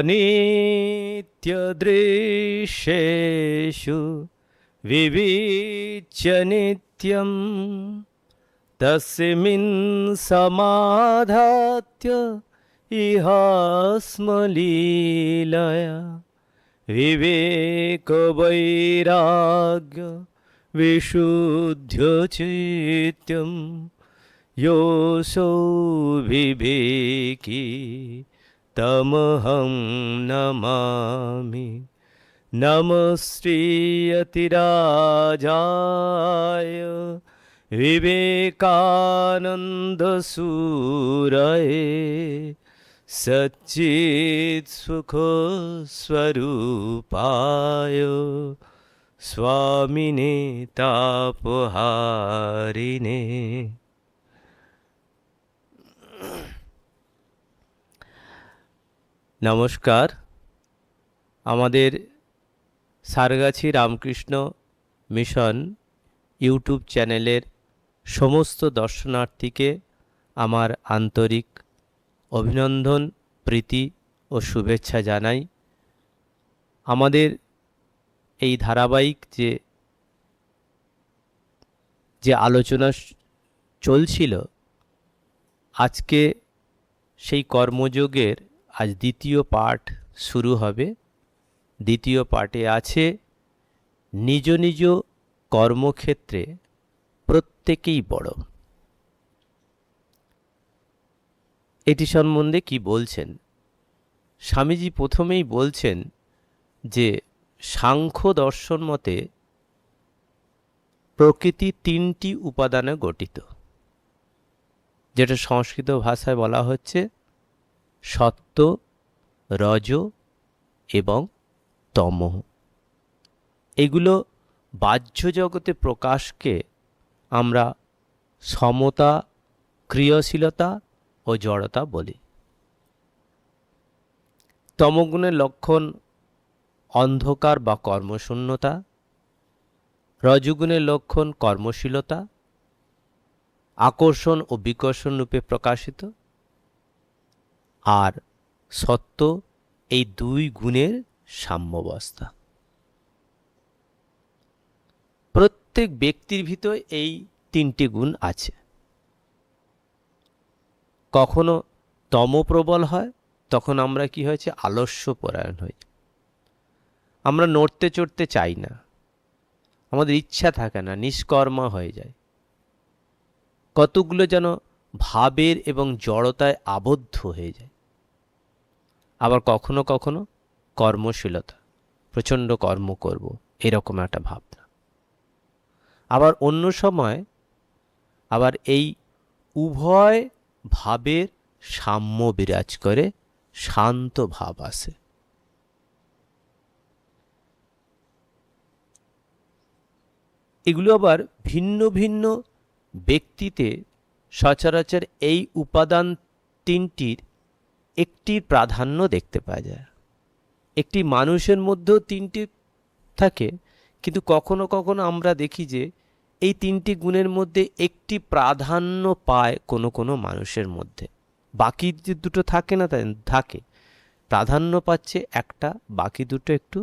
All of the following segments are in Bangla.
अनित्यदृश्येषु विविच्य नित्यं तस्मिन् समाधात्य इहास्मलीलया। विवेकवैराग्य विशुद्ध्यचित्यं योऽसौ विवेकी तमहं नमामि। नमश्रीयतिराजाय विवेकानन्दसूरये सच्चित्सुखस्वरूपाय स्वामिने तापहारिणे নমস্কার। আমাদের সারগাছি রামকৃষ্ণ মিশন ইউটিউব চ্যানেলের সমস্ত দর্শনার্থীকে আমার আন্তরিক অভিনন্দন, প্রীতি ও শুভেচ্ছা জানাই। আমাদের এই ধারাবাহিক যে যে আলোচনা চলছিল, আজকে সেই কর্মযোগের আজ দ্বিতীয় পাঠ শুরু হবে। দ্বিতীয় পাঠে আছে, নিজ নিজ কর্মক্ষেত্রে প্রত্যেকেই বড়। এটি সম্বন্ধে কি বলছেন? স্বামীজি প্রথমেই বলছেন যে, সাংখ্য দর্শন মতে প্রকৃতি তিনটি উপাদানে গঠিত, যেটা সংস্কৃত ভাষায় বলা হচ্ছে সত্য, রজ এবং তমঃ। এগুলো বাহ্য জগতে প্রকাশকে আমরা সমতা, ক্রিয়াশীলতা ও জড়তা বলি। তমগুণের লক্ষণ অন্ধকার বা কর্মশূন্যতা, রজগুণের লক্ষণ কর্মশীলতা, আকর্ষণ ও বিকর্ষণ রূপে প্রকাশিত। আর সত্য এই দুই গুণের সাম্যবস্থা। প্রত্যেক ব্যক্তির ভিতর এই তিনটি গুণ আছে। কখনো তমপ্রবল হয়, তখন আমরা কি হয়েছে? আলস্য পরায়ণ হই। আমরা নড়তে চড়তে চাই না। আমাদের ইচ্ছা থাকে না, নিষ্কর্মা হয়ে যায়। কতগুলো যেন ভাবের এবং জড়তায় আবদ্ধ হয়ে যায়। আবার কখনো কখনো কর্মশীলতা, প্রচণ্ড কর্ম করব, এরকম একটা ভাবনা। আবার অন্য সময় আবার এই উভয় ভাবের সাম্য বিরাজ করে শান্ত ভাব আসে। এগুলো আবার ভিন্ন ভিন্ন ব্যক্তিতে সচরাচর এই উপাদান তিনটির একটির প্রাধান্য দেখতে পাওয়া যায়। একটি মানুষের মধ্যেও তিনটি থাকে, কিন্তু কখনো কখনো আমরা দেখি যে এই তিনটি গুণের মধ্যে একটি প্রাধান্য পায় কোনো কোনো মানুষের মধ্যে। বাকি যে দুটো থাকে না তাই থাকে। প্রাধান্য পাচ্ছে একটা, বাকি দুটো একটু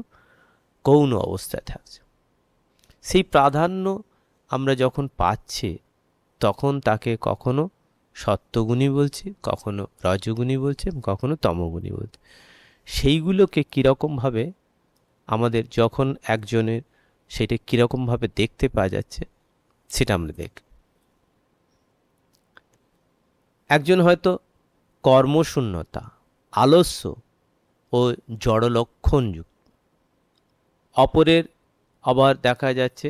গৌণ অবস্থায় থাকছে সেই প্রাধান্য আমরা যখন পাচ্ছি, তখন তাকে কখনো সত্যগুণী বলছি, কখনো রজগুণী বলছি কখনো তমগুণী বলছি। সেইগুলোকে কীরকমভাবে আমাদের যখন একজনের সেটা কীরকমভাবে দেখতে পাওয়া যাচ্ছে, সেটা আমরা দেখ। একজন হয়তো কর্মশূন্যতা, আলস্য ও জড়লক্ষণযুক্ত। অপরের আবার দেখা যাচ্ছে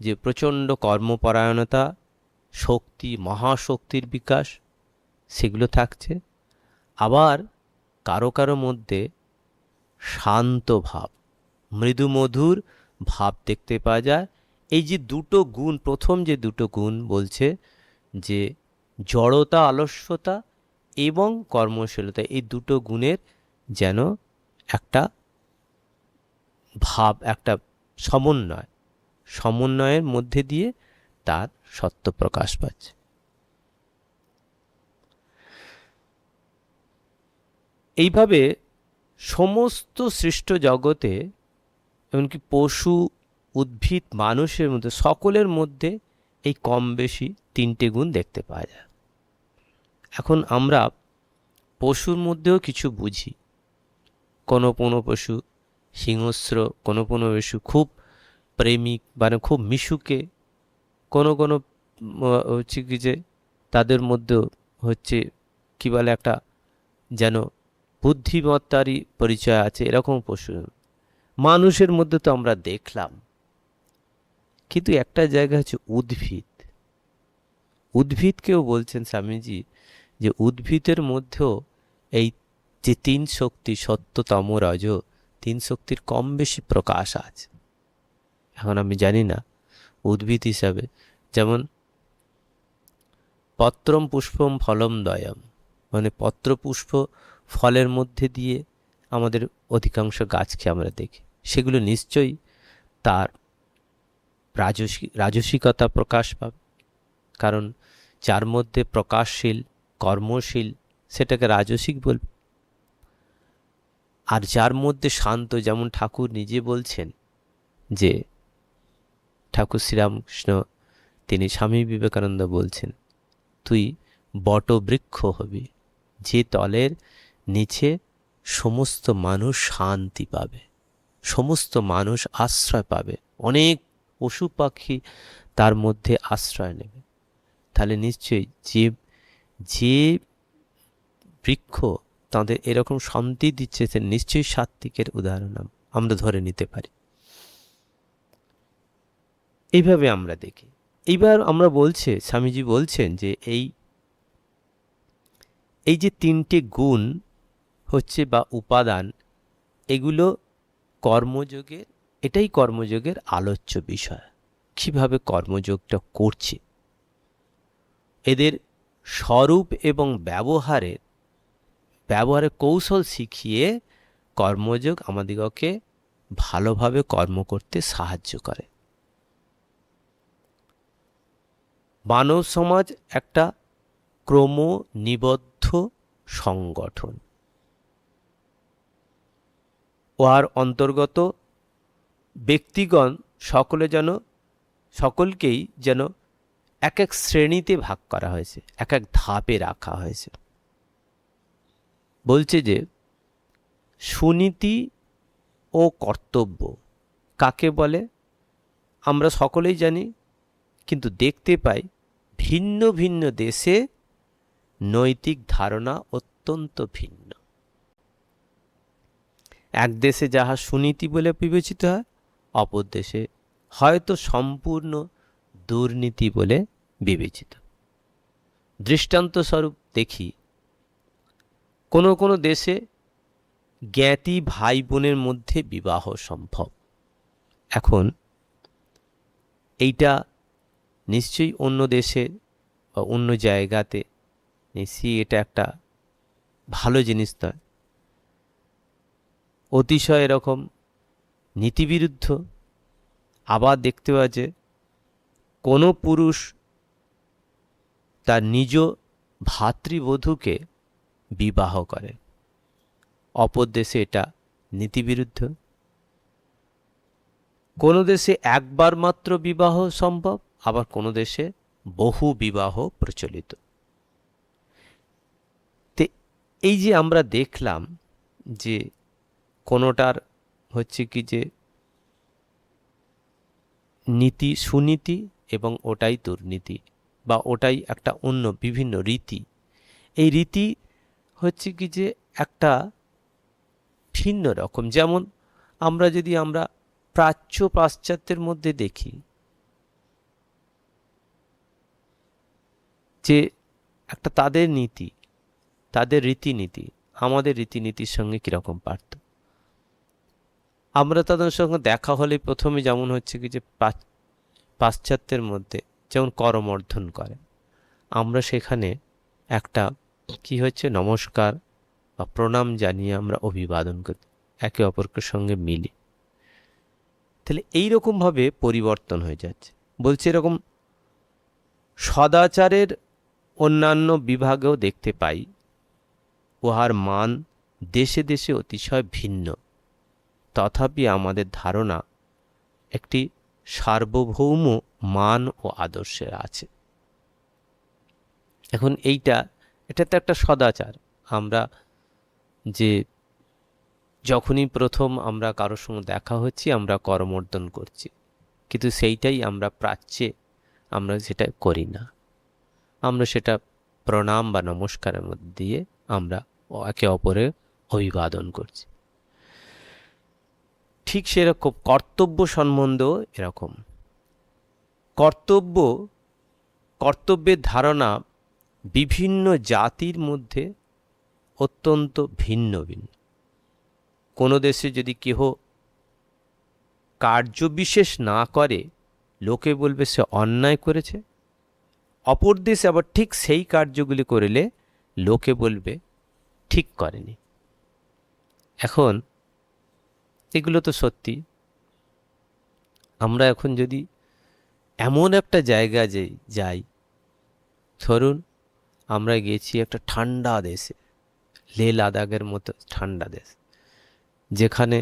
যে প্রচণ্ড কর্মপরায়ণতা শক্তি, মহাশক্তির বিকাশ, সেগুলো থাকছে। আবার কারও কারও মধ্যে শান্ত ভাব, মৃদু মধুর ভাব দেখতে পাওয়া যায়। এই যে দুটো গুণ, প্রথম যে দুটো গুণ বলছে যে জড়তা, আলস্যতা এবং কর্মশীলতা, এই দুটো গুণের যেন একটা ভাব, একটা সমন্বয়, সমন্বয়ের মধ্যে দিয়ে তার সত্য প্রকাশ পাচ্ছে। এইভাবে সমস্ত সৃষ্ট জগতে, এমনকি পশু, উদ্ভিদ, মানুষের মধ্যে, সকলের মধ্যে এই কম বেশি তিনটে গুণ দেখতে পাওয়া যায়। এখন আমরা পশুর মধ্যেও কিছু বুঝি। কোনো কোনো পশু সিংহস্র কোনো কোনো পশু খুব প্রেমিক মানে খুব মিশুকে কোনো কোনো হচ্ছে কি যে তাদের মধ্যেও হচ্ছে কি বলে একটা যেন বুদ্ধিমত্তারই পরিচয় আছে, এরকম পশু মানুষের মধ্যে তো আমরা দেখলাম। কিন্তু একটা জায়গা হচ্ছে উদ্ভিদ। উদ্ভিদকেও বলছেন স্বামীজি যে উদ্ভিদের মধ্যেও এই যে তিন শক্তি সত্যতম রজ, তিন শক্তির কম বেশি প্রকাশ আছে। এখন আমি জানি না উদ্ভিদ হিসাবে, যেমন পত্রম পুষ্পম ফলম দয়ম মানে পত্র পুষ্প ফলের মধ্যে দিয়ে আমাদের অধিকাংশ গাছকে আমরা দেখি। সেগুলো নিশ্চয়ই তার রাজসিক রাজসিকতা প্রকাশ পাবে। কারণ যার মধ্যে প্রকাশশীল, কর্মশীল, সেটাকে রাজসিক বলবে। আর যার মধ্যে শান্ত, যেমন ঠাকুর নিজে বলছেন যে ঠাকুর শ্রীরামকৃষ্ণ তিনি স্বামী বিবেকানন্দ বলছেন, তুই বটবৃক্ষ হবি, যে তলের নিচে সমস্ত মানুষ শান্তি পাবে, সমস্ত মানুষ আশ্রয় পাবে, অনেক পশু পাখি তার মধ্যে আশ্রয় নেবে। তাহলে নিশ্চয়ই যে যে বৃক্ষ তাদের এরকম শান্তি দিচ্ছে, সে নিশ্চয়ই সাত্বিকের উদাহরণ আমরা ধরে নিতে পারি। এইভাবে আমরা দেখি। এইবার আমরা বলছে, স্বামীজি বলছেন যে এই এই যে তিনটে গুণ হচ্ছে বা উপাদান, এগুলো কর্মযোগের এটাই কর্মযোগের আলোচ্য বিষয়। কীভাবে কর্মযোগটা করছে? এদের স্বরূপ এবং ব্যবহারের ব্যবহারের কৌশল শিখিয়ে কর্মযোগ আমাদিগকে ভালোভাবে কর্ম করতে সাহায্য করে। মানব সমাজ একটা ক্রমনিবদ্ধ সংগঠন। উহার অন্তর্গত ব্যক্তিগণ সকলে যেন, সকলকেই যেন এক এক শ্রেণীতে ভাগ করা হয়েছে, এক এক ধাপে রাখা হয়েছে। বলছে যে, সুনীতি ও কর্তব্য কাকে বলে? আমরা সকলেই জানি, কিন্তু দেখতে পাই ভিন্ন ভিন্ন দেশে নৈতিক ধারণা অত্যন্ত ভিন্ন। এক দেশে যাহা সুনীতি বলে বিবেচিত হয়, অপর দেশে হয়তো সম্পূর্ণ দুর্নীতি বলে বিবেচিত। দৃষ্টান্তস্বরূপ দেখি, কোনো কোনো দেশে জ্ঞাতি ভাই বোনের মধ্যে বিবাহ সম্ভব। এখন এইটা নিশ্চয়ই অন্য দেশে বা অন্য জায়গাতে নিশ্চয়ই এটা একটা ভালো জিনিস নয়। অতিশয় এরকম নীতিবিরুদ্ধ, আবার দেখতে পাওয়া যে কোনো পুরুষ তার নিজ ভাতৃবধূকে বিবাহ করে। অপর দেশে এটা নীতিবিরুদ্ধ। কোনো দেশে একবার মাত্র বিবাহ সম্ভব? আবার কোনো দেশে বহু বিবাহ প্রচলিত। তে এই যে আমরা দেখলাম যে কোনোটার হচ্ছে কি যে নীতি সুনীতি এবং ওটাই দুর্নীতি বা ওটাই একটা অন্য বিভিন্ন রীতি, এই রীতি হচ্ছে কি যে একটা ভিন্ন রকম। যেমন আমরা যদি আমরা প্রাচ্য পাশ্চাত্যের মধ্যে দেখি যে একটা তাদের নীতি, তাদের রীতিনীতি, আমাদের রীতিনীতির সঙ্গে কীরকম পারত আমরা তাদের সঙ্গে দেখা হলে প্রথমে যেমন হচ্ছে কি যে পাশ্চাত্যের মধ্যে যেমন করমর্ধন করে, আমরা সেখানে একটা কি হচ্ছে নমস্কার বা প্রণাম জানিয়ে আমরা অভিবাদন করি, একে অপরকে সঙ্গে মিলি। তাহলে এইরকমভাবে পরিবর্তন হয়ে যাচ্ছে। বলছে এরকম সদাচারের অন্যান্য বিভাগেও দেখতে পাই, উহার মান দেশে দেশে অতিশয় ভিন্ন। তথাপি আমাদের ধারণা একটি সার্বভৌম মান ও আদর্শের আছে। এখন এইটা, এটা তো একটা সদাচার। আমরা যে যখনই প্রথম আমরা কারোর সঙ্গে দেখা হচ্ছি, আমরা করমর্দন করছি। কিন্তু সেইটাই আমরা প্রাচ্যে আমরা সেটা করি না। আমরা সেটা প্রণাম বা নমস্কারের মধ্যে দিয়ে আমরা একে অপরে অভিবাদন করছি। ঠিক সেরকম কর্তব্য সম্বন্ধেও এরকম। কর্তব্য, কর্তব্যের ধারণা বিভিন্ন জাতির মধ্যে অত্যন্ত ভিন্ন ভিন্ন। কোনো দেশে যদি কেহ কার্যবিশেষ না করে, লোকে বলবে সে অন্যায় করেছে। অপর দেশে আবার ঠিক সেই কার্যগুলি করলে লোকে বলবে, ঠিক করেনি। এখন এগুলো তো সত্যি। আমরা এখন যদি এমন একটা জায়গা যে যাই, ধরুন আমরা গেছি একটা ঠান্ডা দেশে লে লাদাখের মতো ঠান্ডা দেশ, যেখানে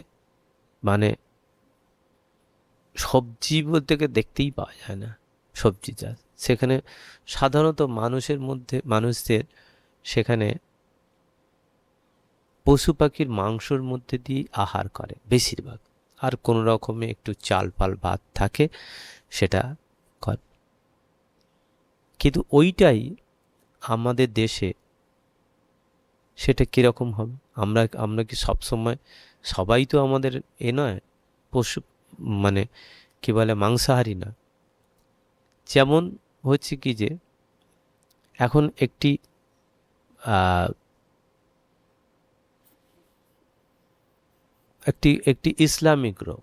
মানে সবজি বলতে দেখতেই পাওয়া যায় না, সবজি চাষ। সেখানে সাধারণত মানুষের মধ্যে, মানুষদের সেখানে পশু পাখির মাংসর মধ্যে দিয়ে আহার করে বেশিরভাগ। আর কোনো রকমে একটু চাল পাল ভাত থাকে, সেটা করে। কিন্তু ওইটাই আমাদের দেশে সেটা কীরকম হবে? আমরা আমরা কি সবসময়, সবাই তো আমাদের এ নয়, পশু মানে কি বলে, মাংসাহারি না। যেমন হচ্ছে কি যে, এখন একটি একটি একটি ইসলামিক রোগ।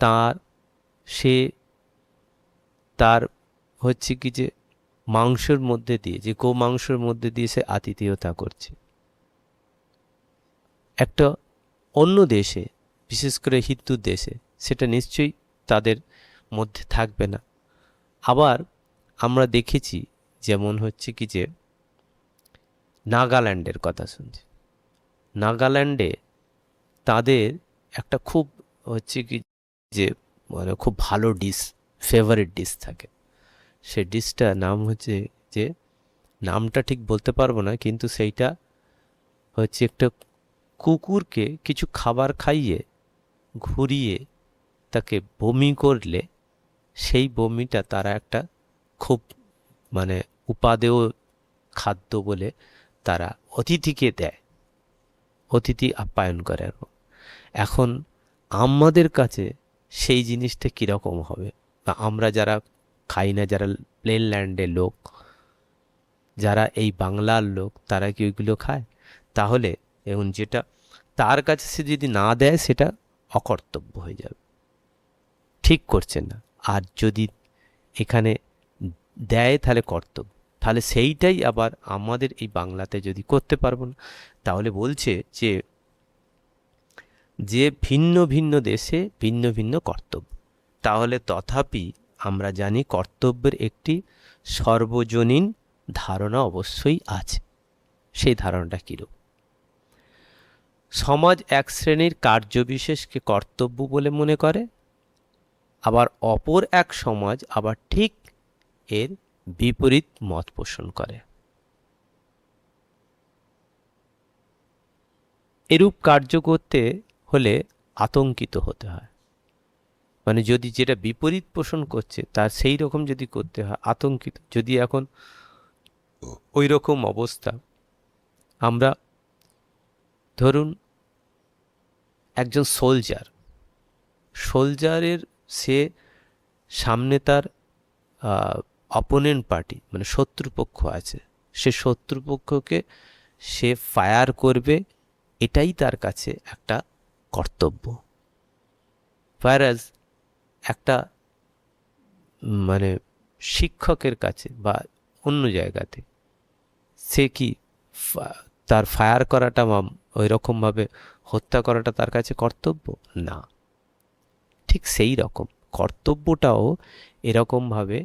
তার, সে তার হচ্ছে কি যে, মাংসের মধ্যে দিয়ে, যে গো মাংসের মধ্যে দিয়ে সে আতিথেয়তা করছে। একটা অন্য দেশে, বিশেষ করে হিন্দু দেশে, সেটা নিশ্চয়ই তাদের মধ্যে থাকবে না। আবার আমরা দেখেছি যেমন হচ্ছে কি যে নাগাল্যান্ডের কথা শুনছি। নাগাল্যান্ডে তাদের একটা খুব হচ্ছে কি যে মানে খুব ভালো ডিশ ফেভারিট ডিশ থাকে। সে ডিশটা নাম হচ্ছে যে, নামটা ঠিক বলতে পারব না, কিন্তু সেইটা হচ্ছে একটা কুকুরকে কিছু খাবার খাইয়ে, ঘুরিয়ে তাকে বমি করলে সেই বমিটা তারা একটা খুব মানে উপাদেয় খাদ্য বলে তারা অতিথিকে দেয়। অতিথি আপ্যায়ন করে এখন আমাদের কাছে সেই জিনিসটা কীরকম হবে? বা আমরা যারা খাই না, যারা প্লেন ল্যান্ডের লোক, যারা এই বাংলার লোক, তারা কি ওইগুলো খায়? তাহলে এবং যেটা তার কাছে সে যদি না দেয়, সেটা অকর্তব্য হয়ে যাবে। ঠিক করছে না। আর যদি এখানে দেয় তাহলে কর্তব্য। তাহলে সেইটাই আবার আমাদের এই বাংলাতে যদি করতে পারব না, তাহলে বলছে যে যে ভিন্ন ভিন্ন দেশে ভিন্ন ভিন্ন কর্তব্য। তাহলে তথাপি আমরা জানি কর্তব্যের একটি সর্বজনীন ধারণা অবশ্যই আছে। সেই ধারণাটা কীরূপ? সমাজ এক শ্রেণির কার্যবিশেষকে কর্তব্য বলে মনে করে আবার অপর এক সমাজ আবার ঠিক এর বিপরীত মত পোষণ করে। এরূপ কার্য করতে হলে আতঙ্কিত হতে হয়। মানে যদি যেটা বিপরীত পোষণ করছে, তার সেই রকম যদি করতে হয়, আতঙ্কিত। যদি এখন ওই রকম অবস্থা, আমরা ধরুন একজন সোলজার সোলজারের সে সামনে তার অপোনেন্ট পার্টি মানে শত্রুপক্ষ আছে। সে শত্রুপক্ষকে সে ফায়ার করবে, এটাই তার কাছে একটা কর্তব্য। ফায়ারাজ একটা মানে শিক্ষকের কাছে বা অন্য জায়গাতে সে কি তার ফায়ার করাটা ওই রকমভাবে হত্যা করাটা তার কাছে কর্তব্য? না। ঠিক সেই রকম। কর্তব্যটাও এরকমভাবে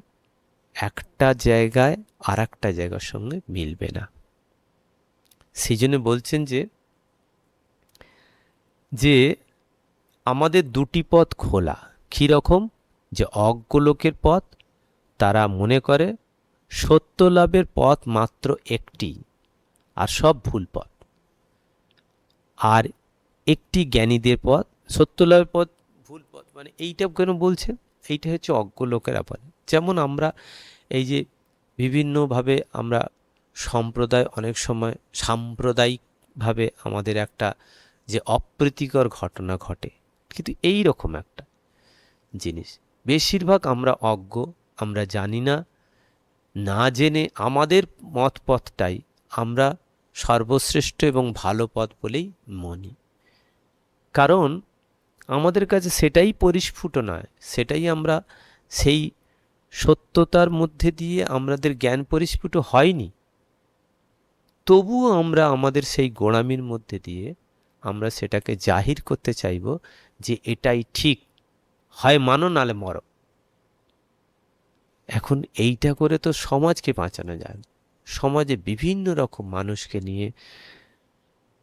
একটা জায়গায় আর একটা জায়গার সঙ্গে মিলবে না। সেই জন্য বলছেন যে যে আমাদের দুটি পথ খোলা। কীরকম যে অজ্ঞলোকের পথ, তারা মনে করে সত্য লাভের পথ মাত্র একটি, আর সব ভুল পথ। আর একটি জ্ঞানীদের পথ, সত্য লাভের পথ ভুল পথ। মানে এইটা কেন বলছেন? এইটা হচ্ছে অজ্ঞ লোকের ব্যাপারে যেমন আমরা এই যে বিভিন্নভাবে আমরা সম্প্রদায়, অনেক সময় সাম্প্রদায়িকভাবে আমাদের একটা যে অপ্রীতিকর ঘটনা ঘটে, কিন্তু এই রকম একটা জিনিস। বেশিরভাগ আমরা অজ্ঞ, আমরা জানি না না জেনে আমাদের মত পথটাই আমরা সর্বশ্রেষ্ঠ এবং ভালো পথ বলেই মনি। কারণ আমাদের কাছে সেটাই পরিস্ফুট নয়, সেটাই আমরা সেই সত্যতার মধ্যে দিয়ে আমাদের জ্ঞান পরিস্ফুট হয়নি। তবুও আমরা আমাদের সেই গোড়ামির মধ্যে দিয়ে আমরা সেটাকে জাহির করতে চাইব যে এটাই ঠিক, হয় মানো নালে মরো। এখন এইটা করে তো সমাজকে বাঁচানো যায়, সমাজে বিভিন্ন রকম মানুষকে নিয়ে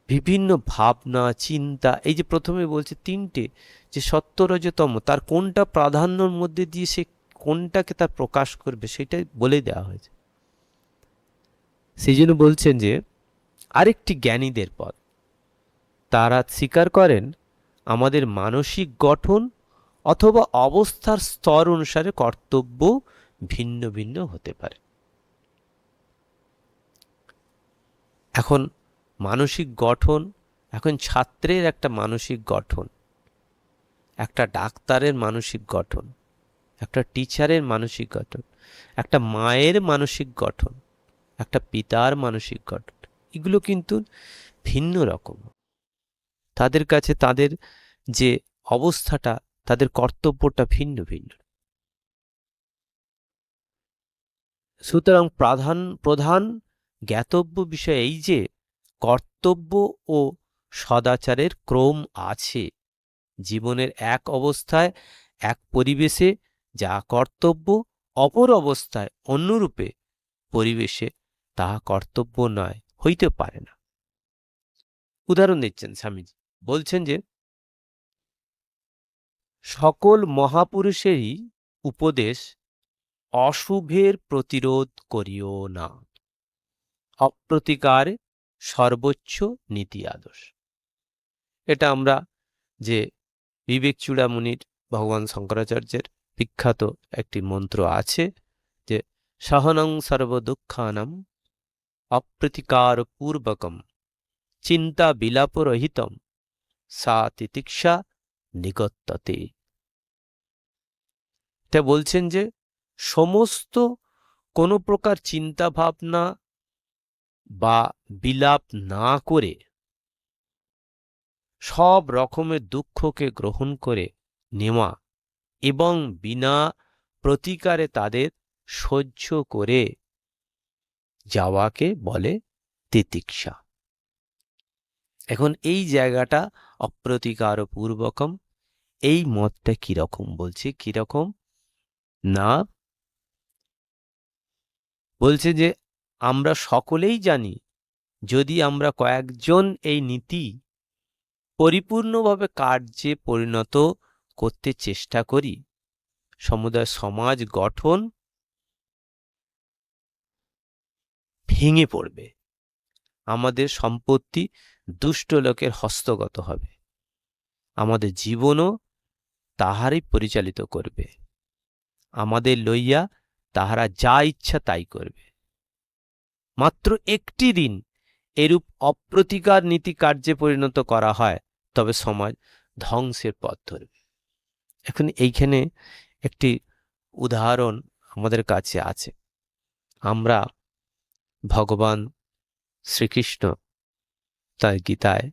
বিভিন্ন ভাবনা, চিন্তা, এই যে প্রথমে বলছে তিনটে, যে সত্য রজতম তার কোনটা প্রাধান্যর মধ্যে দিয়ে সে কোনটাকে তার প্রকাশ করবে সেটাই বলে দেওয়া হয়েছে। সেই জন্য বলছেন যে, আরেকটি জ্ঞানীদের পথ। তারা স্বীকার করেন, আমাদের মানসিক গঠন অথবা অবস্থার স্তর অনুসারে কর্তব্য ভিন্ন ভিন্ন হতে পারে। এখন মানসিক গঠন, এখন ছাত্রের একটা মানসিক গঠন, একটা ডাক্তারের মানসিক গঠন, একটা টিচারের মানসিক গঠন, একটা মায়ের মানসিক গঠন, একটা পিতার মানসিক গঠন, এগুলো কিন্তু ভিন্ন রকম। তাদের কাছে তাদের যে অবস্থাটা, তাদের কর্তব্যটা ভিন্ন ভিন্ন। সুতরাং প্রধান প্রধান জ্ঞাতব্য বিষয় এই যে কর্তব্য ও সদাচারের ক্রম আছে। জীবনের এক অবস্থায়, এক পরিবেশে যা কর্তব্য, অপর অবস্থায় অন্যরূপে পরিবেশে তাহা কর্তব্য নয়, হইতে পারে না। উদাহরণ দিচ্ছেন স্বামীজি। বলছেন যে, সকল মহাপুরুষেরই উপদেশ, অশুভের প্রতিরোধ করিও না। অপ্রতিকার সর্বোচ্চ নীতি আদর্শ। এটা আমরা যে বিবেক চূড়ামণির, ভগবান শঙ্করাচার্যের বিখ্যাত একটি মন্ত্র আছে যে, সহনং সর্বদুঃখানাম অপ্রতিকার পূর্বকম চিন্তা বিলাপরহিতম সা তিতিক্ষা নিগত্যতে। এটা বলছেন যে, সমস্ত কোনো প্রকার চিন্তা ভাবনা বা বিলাপ না করে সব রকমের দুঃখকে গ্রহণ করে নেওয়া এবং বিনা প্রতিকারে তাদের সহ্য করে যাওয়াকে বলে তিতিক্ষা। এখন এই জায়গাটা অপ্রতিকার পূর্বকম এই মতটা কীরকম বলছে? কীরকম? না। বলছে যে আমরা সকলেই জানি, যদি আমরা কয়েকজন এই নীতি পরিপূর্ণভাবে কার্যে পরিণত করতে চেষ্টা করি, সমুদায় সমাজ গঠন ভেঙে পড়বে, আমাদের সম্পত্তি দুষ্ট লোকের হস্তগত হবে, আমাদের জীবনও তাহারই পরিচালিত করবে, আমাদের লইয়া তাহারা যা ইচ্ছা তাই করবে। মাত্র একটি দিন এরূপ অপ্রতিকার নীতি কার্যে পরিণত করা হয়, তবে সমাজ ধ্বংসের পথ ধরবে এখন এইখানে একটি উদাহরণ আমাদের কাছে আছে। আমরা ভগবান শ্রীকৃষ্ণ তার গীতায়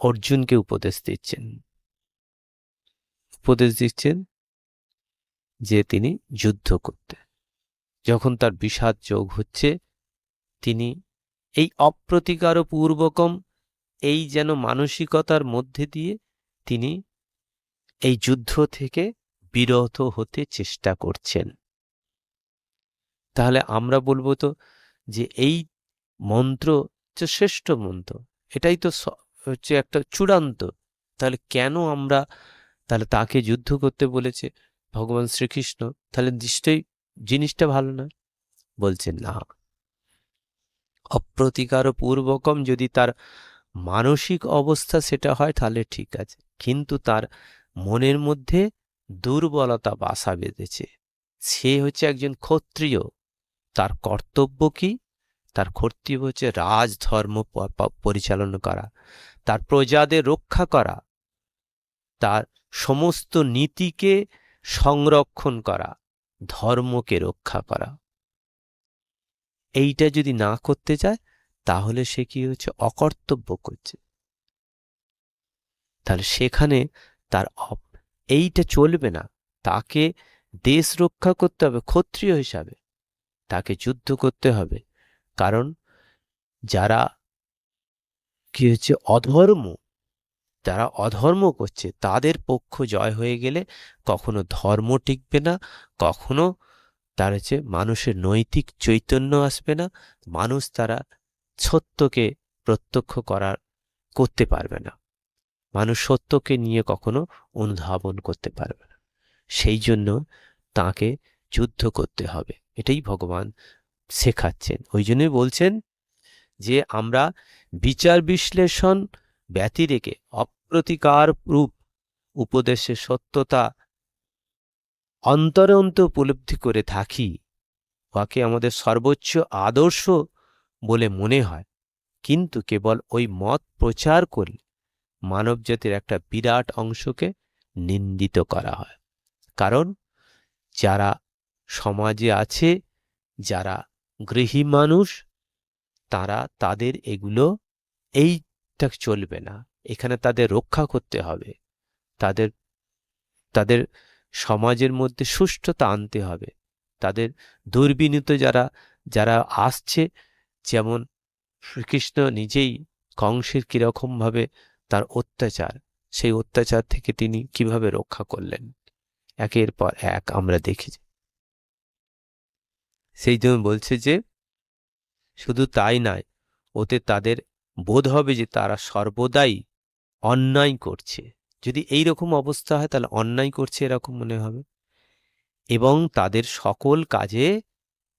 অর্জুনকে উপদেশ দিচ্ছেন। উপদেশ দিচ্ছেন যে তিনি যুদ্ধ করতে। যখন তার বিষাদ যোগ হচ্ছে, তিনি এই অপ্রতিকার পূর্বকম এই যেন মানসিকতার মধ্যে দিয়ে তিনি এই যুদ্ধ থেকে বিরত হতে চেষ্টা করছেন। তাহলে আমরা বলব তো যে এই মন্ত্র হচ্ছে শ্রেষ্ঠ মন্ত্র, এটাই তো হচ্ছে একটা চূড়ান্ত। তাহলে কেন আমরা, তাহলে তাকে যুদ্ধ করতে বলেছে ভগবান শ্রীকৃষ্ণ? তাহলে নিশ্চয়ই জিনিসটা ভালো না? বলছেন না। অপ্রতিকার পূর্বকম যদি তার মানসিক অবস্থা সেটা হয়, তাহলে ঠিক আছে। কিন্তু তার মনের মধ্যে দুর্বলতা বাসা বেঁধেছে। সে হচ্ছে একজন ক্ষত্রিয়। তার কর্তব্য কি? তার কর্তব্য হচ্ছে রাজধর্ম পরিচালনা করা। তার প্রজাদের রক্ষা করা। তার সমস্ত নীতিকে সংরক্ষণ করা। ধর্মকে রক্ষা করা। এইটা যদি না করতে চায় তাহলে সে কি হচ্ছে? অকর্তব্য করছে। তাহলে সেখানে তার এইটা চলবে না। তাকে দেশ রক্ষা করতে হবে, ক্ষত্রিয় হিসাবে। তাকে যুদ্ধ করতে হবে। কারণ যারা কি হচ্ছে? অধর্ম। যারা অধর্ম করছে, তাদের পক্ষ জয় হয়ে গেলে কখনো ধর্ম টিকবে না, কখনো তার হচ্ছে মানুষের নৈতিক চৈতন্য আসবে না, মানুষ তারা সত্যকে প্রত্যক্ষ করার, করতে পারবে না। মানুষ সত্যকে নিয়ে কখনো অনুধাবন করতে পারবে না। সেই জন্য তাকে যুদ্ধ করতে হবে। এটাই ভগবান শেখাচ্ছেন। ওই জন্যই বলছেন যে, আমরা বিচার বিশ্লেষণ ব্যতি রেখে অপ্রতিকার রূপ উপদেশের সত্যতা, অন্তরে অন্ত উপলব্ধি করে থাকি। ওকে আমাদের সর্বোচ্চ আদর্শ বলে মনে হয়। কিন্তু কেবল ওই মত প্রচার করলে মানবজাতির একটা বিরাট অংশকে নিন্দিত করা হয়। কারণ যারা সমাজে আছে, যারা গৃহী মানুষ, তারা তাদের এগুলো এইটা চলবে না। এখানে তাদের রক্ষা করতে হবে। তাদের তাদের সমাজের মধ্যে সুষ্ঠুতা আনতে হবে। তাদের দুর্বিনীত যারা যারা আসছে, যেমন শ্রীকৃষ্ণ নিজেই কংসের কীরকমভাবে তার অত্যাচার, সেই অত্যাচার থেকে তিনি কীভাবে রক্ষা করলেন? একের পর এক আমরা দেখেছি সেই জন্য বলছে যে, শুধু তাই নয়, ওতে তাদের বোধ হবে যে তারা সর্বদাই অন্যায় করছে। যদি এই রকম অবস্থা হয়, তাহলে অন্যায় করছে এরকম মনে হবে। এবং তাদের সকল কাজে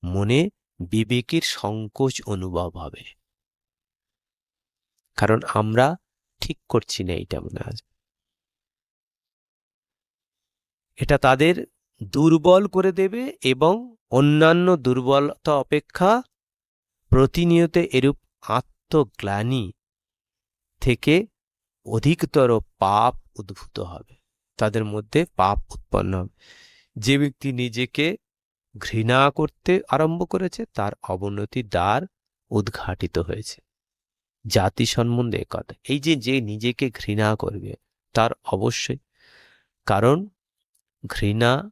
মনে বিবেকের সংকোচ অনুভব হবে। কারণ আমরা ঠিক করছি না এইটা মনে হয়। এটা তাদের দুর্বল করে দেবে এবং অন্যান্য দুর্বলতা অপেক্ষা প্রতিনিয়ত এরূপ আত্মগ্লানি থেকে অধিকতর পাপ উদ্ভূত হবে। তাদের মধ্যে পাপ উৎপন্ন হবে। যে ব্যক্তি নিজেকে ঘৃণা করতে আরম্ভ করেছে, তার অবনতির দ্বার উদ্ঘাটিত হয়েছে। জাতি সম্বন্ধে কথা। এই যে যে নিজেকে ঘৃণা করবে, তার অবশ্যই। কারণ ঘৃণা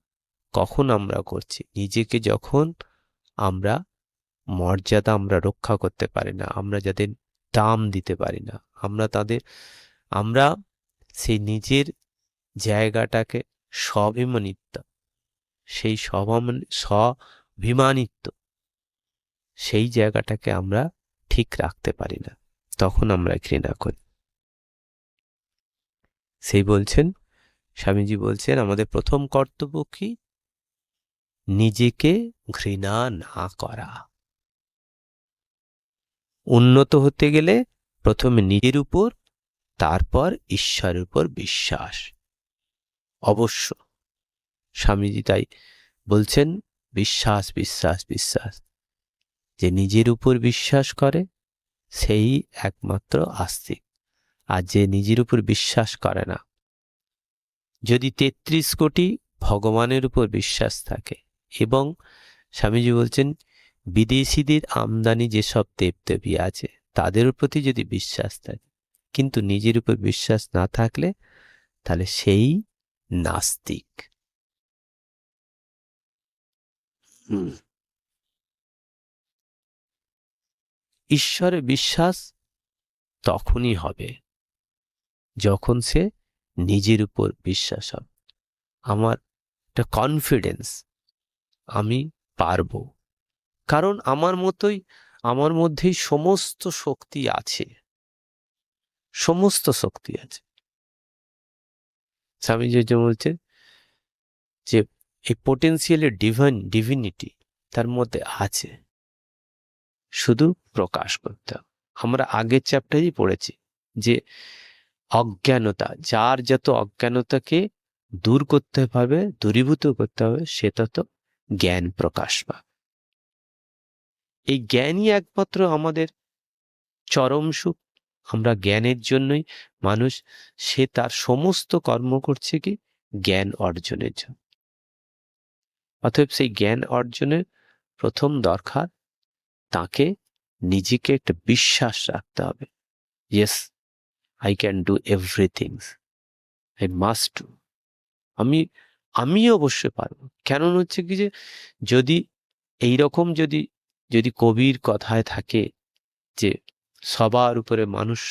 কখন আমরা করছি? নিজেকে যখন আমরা মর্যাদা আমরা রক্ষা করতে পারি না, আমরা যাদের দাম দিতে পারি না। আমরা তাদের, আমরা সেই নিজের জায়গাটাকে স্বাভিমানিত্ব, সেই স্বাভিমানিত্ব, সেই জায়গাটাকে আমরা ঠিক রাখতে পারি না, তখন আমরা ঘৃণা করি। সেই বলছেন, স্বামীজি বলছেন, আমাদের প্রথম কর্তব্য কি? নিজেকে ঘৃণা না করা। উন্নত হতে গেলে প্রথমে নিজের উপর, তারপর ঈশ্বরের উপর বিশ্বাস। অবশ্য স্বামীজি তাই বলছেন, বিশ্বাস বিশ্বাস বিশ্বাস। যে নিজের উপর বিশ্বাস করে, সেই একমাত্র আস্তিক। আর যে নিজের উপর বিশ্বাস করে না, যদি তেত্রিশ কোটি ভগবানের উপর বিশ্বাস থাকে, এবং স্বামীজি বলছেন বিদেশিদের আমদানি যেসব দেবদেবী আছে, তাদের প্রতি যদি বিশ্বাস থাকে, কিন্তু নিজের উপর বিশ্বাস না থাকলে, তাহলে সেই নাস্তিক। ঈশ্বরে বিশ্বাস তখনই হবে, যখন সে নিজের উপর বিশ্বাস হবে। আমার একটা কনফিডেন্স আমি পারব। কারণ আমার মতোই, আমার মধ্যেই সমস্ত শক্তি আছে। সমস্ত শক্তি আছে। স্বামীজি যে বলছে যে, এই পোটেন্সিয়ালের ডিভাইন ডিভিনিটি তার মধ্যে আছে। শুধু প্রকাশ করতে হবে। আমরা আগের চ্যাপ্টারেই পড়েছি যে, অজ্ঞানতা, যার যত অজ্ঞানতাকে দূর করতে পারবে দূরীভূত করতে হবে, সে তত জ্ঞান প্রকাশ পাবে। এই জ্ঞানই একমাত্র আমাদের চরম সুখ। আমরা জ্ঞানের জন্যই মানুষ, সে তার সমস্ত কর্ম করছে কি? জ্ঞান অর্জনের জন্য। অতএব সেই জ্ঞান অর্জনের প্রথম দরকার তাকে নিজেকে একটা বিশ্বাস রাখতে হবে। Yes I can do everything I must do আমি আমি অবশ্যই পারব। কেন হচ্ছে কি যে, যদি এই রকম যদি যদি কবির কথায় থাকে যে সবার উপরে মানুষ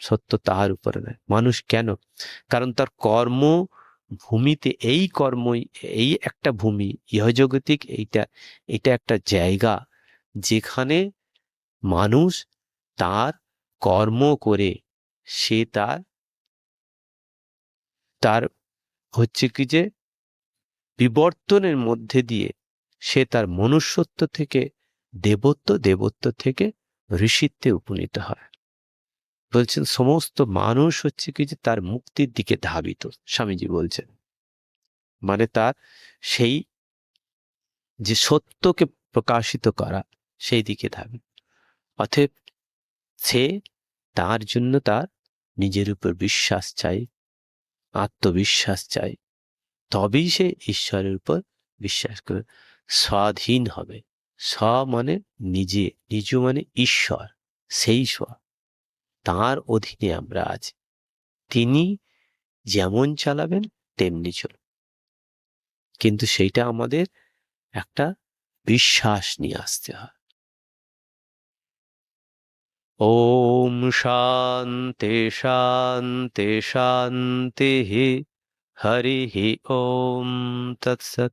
সত্য তাহার উপরে নয়, মানুষ কেন? কারণ তার কর্ম ভূমিতে এই কর্মই, এই একটা ভূমি ইহজগতিক এইটা, এটা একটা জায়গা যেখানে মানুষ তার কর্ম করে, সে তার তার হচ্ছে কি যে বিবর্তনের মধ্যে দিয়ে সে তার মনুষ্যত্ব থেকে দেবত্ব দেবত্ব থেকে ঋষিত্বে উপনীত হয়। বলছেন, সমস্ত মানুষ হচ্ছে কি যে তার মুক্তির দিকে ধাবিত, স্বামীজি বলছেন। মানে তার সেই যে সত্যকে প্রকাশিত করা, সেই দিকে ধাবিত। অতএব সে তার জন্য তার নিজের উপর বিশ্বাস চাই আত্মবিশ্বাস চাই তবেই সে ঈশ্বরের উপর বিশ্বাস করে, স্বাধীন হবে। স্ব মানে নিজে নিজ মানে ঈশ্বর, সেই স্ব তার অধীনে আমরা আছি। তিনি যেমন চালাবেন, তেমনি চল কিন্তু সেইটা আমাদের একটা বিশ্বাস নিয়ে আসতে হয়। ওম শান্তে শান্তে, শান্তি শান্তি হরি ওম তৎসৎ।